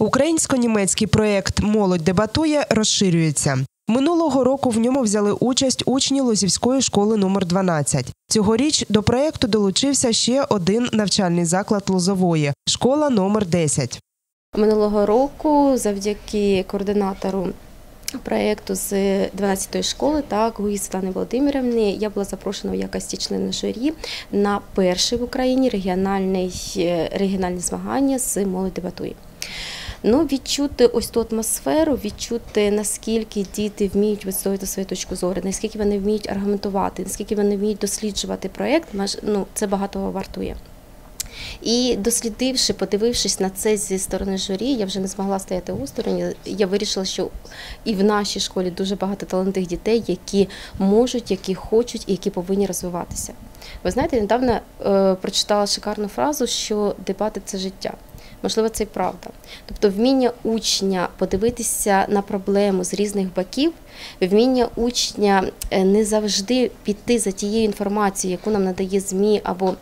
Українсько-німецький проєкт Молодь дебатує розширюється. Минулого року в ньому взяли участь учні Лозівської школи номер 12 Цьогоріч до проєкту долучився ще один навчальний заклад Лозової школа номер 10 Минулого року, завдяки координатору проєкту з 12-ї школи, так Гуї Світлани Володимирівни, я була запрошена в якості члена журі на перший в Україні регіональний, регіональне змагання з молодь дебатує. Ну, відчути ось ту атмосферу, відчути наскільки діти вміють відстояти свою точку зору, наскільки вони вміють аргументувати, наскільки вони вміють досліджувати проєкт, ну, це багато вартує. І дослідивши, подивившись на це зі сторони журі, я вже не змогла стояти осторонь. Я вирішила, що і в нашій школі дуже багато талантливих дітей, які можуть, які хочуть і які повинні розвиватися. Ви знаєте, недавно е, прочитала шикарну фразу, що дебати це життя. Можливо, це і правда. Тобто, вміння учня подивитися на проблему з різних боків, вміння учня е, не завжди піти за тією інформацією, яку нам надає ЗМІ або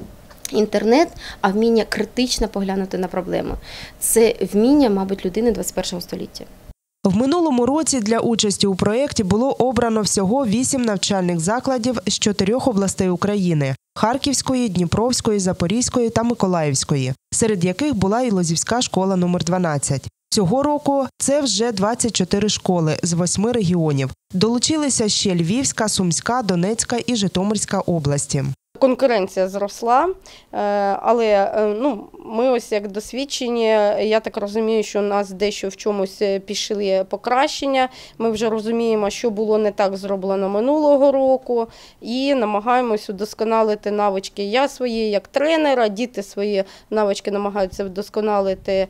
інтернет, а вміння критично поглянути на проблему. Це вміння, мабуть, людини 21 століття. В минулому році для участі у проєкті було обрано всього вісім навчальних закладів з чотирьох областей України Харківської, Дніпровської, Запорізької та Миколаївської, серед яких була і Лозівська школа номер 12 Цього року це вже 24 школи з восьми регіонів. Долучилися ще Львівська, Сумська, Донецька і Житомирська області. Конкуренція зросла, е, але е, ну, ми ось як досвідчені. Я так розумію, що у нас дещо в чомусь е, пішли покращення. Ми вже розуміємо, що було не так зроблено минулого року, і намагаємось удосконалити навички. Я свої як тренера, діти свої навички намагаються вдосконалити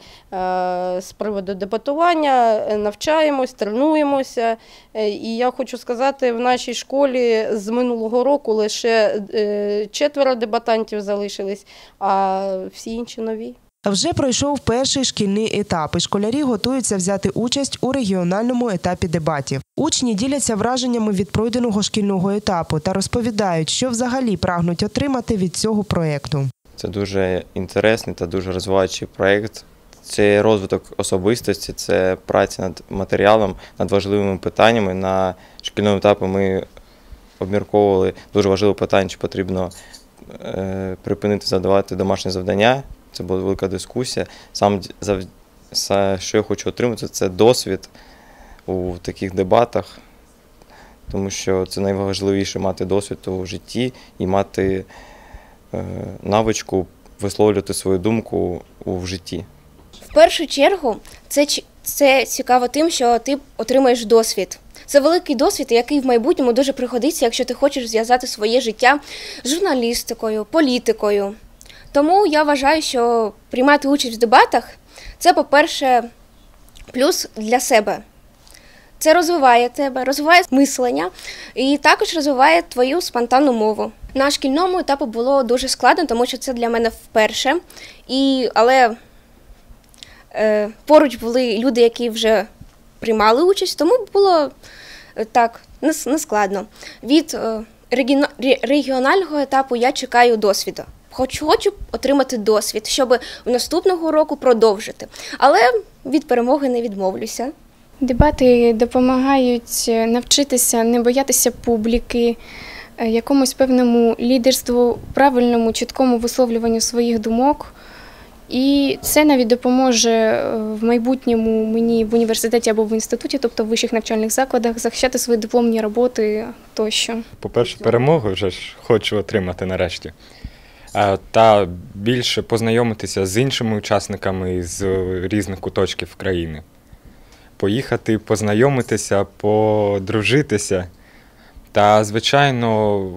з приводу дебатування. Навчаємось, тренуємося. І я хочу сказати, в нашій школі з минулого року лише четверо дебатантів залишились, а всі інші нові. Вже пройшов перший шкільний етап, і школярі готуються взяти участь у регіональному етапі дебатів. Учні діляться враженнями від пройденого шкільного етапу та розповідають, що взагалі прагнуть отримати від цього проєкту. Це дуже інтересний та дуже розвиваючий проєкт. Це розвиток особистості, це праця над матеріалом, над важливими питаннями. На шкільному етапі ми обмірковували дуже важливе питання, чи потрібно е, припинити задавати домашні завдання. Це була велика дискусія. Сам що я хочу отримати, це досвід у таких дебатах, тому що це найважливіше мати досвід у житті і мати е, навичку висловлювати свою думку у житті. В першу чергу це це цікаво тим, що ти отримаєш досвід. Це великий досвід, який в майбутньому дуже пригодиться, якщо ти хочеш зв'язати своє життя з журналістикою, політикою. Тому я вважаю, що приймати участь в дебатах це, по-перше, плюс для себе. Це розвиває тебе, розвиває мислення і також розвиває твою спонтанну мову. На шкільному етапу було дуже складно, тому що це для мене вперше. І, Але е, поруч були люди, які вже приймали участь, тому було е, так не складно. Від е, регіонального етапу я чекаю досвіду. Хочу, хочу отримати досвід, щоб наступного року продовжити. Але від перемоги не відмовлюся. Дебати допомагають е, навчитися не боятися публіки, якомусь певному лідерству, правильному, чіткому висловлюванню своїх думок. І це навіть допоможе е, в майбутньому мені в університеті або в інституті, тобто в вищих навчальних закладах, захищати свої дипломні роботи тощо. По-перше, перемогу вже ж хочу отримати нарешті. Та більше познайомитися з іншими учасниками з різних куточків країни. Поїхати, познайомитися, подружитися та, звичайно,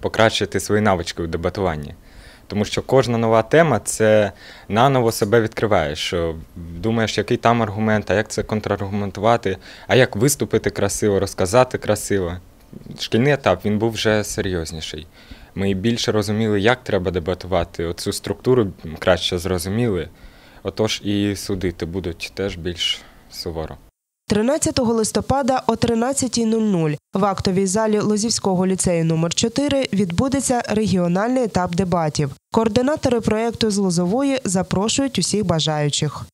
покращити свої навички у дебатуванні. Тому що кожна нова тема це наново себе відкриваєш. Думаєш, який там аргумент, а як це контраргументувати, а як виступити красиво, розказати красиво. Шкільний етап він був вже серйозніший. Ми більше розуміли, як треба дебатувати. Оцю структуру краще зрозуміли. Отож і судити будуть теж більш суворо. 13 листопада о 13.00 в актовій залі Лозівського ліцею номер 4 відбудеться регіональний етап дебатів. Координатори проєкту з Лозової запрошують усіх бажаючих.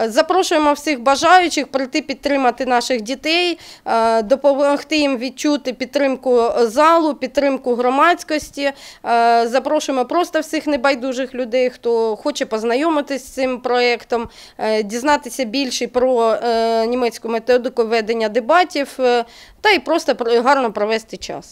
Е, Запрошуємо всіх бажаючих прийти підтримати наших дітей, е, допомогти їм відчути підтримку залу, підтримку громадськості. Е, Запрошуємо просто всіх небайдужих людей, хто хоче познайомитись з цим проєктом, е, дізнатися більше про е, німецьку методику ведення дебатів е, та й просто гарно провести час.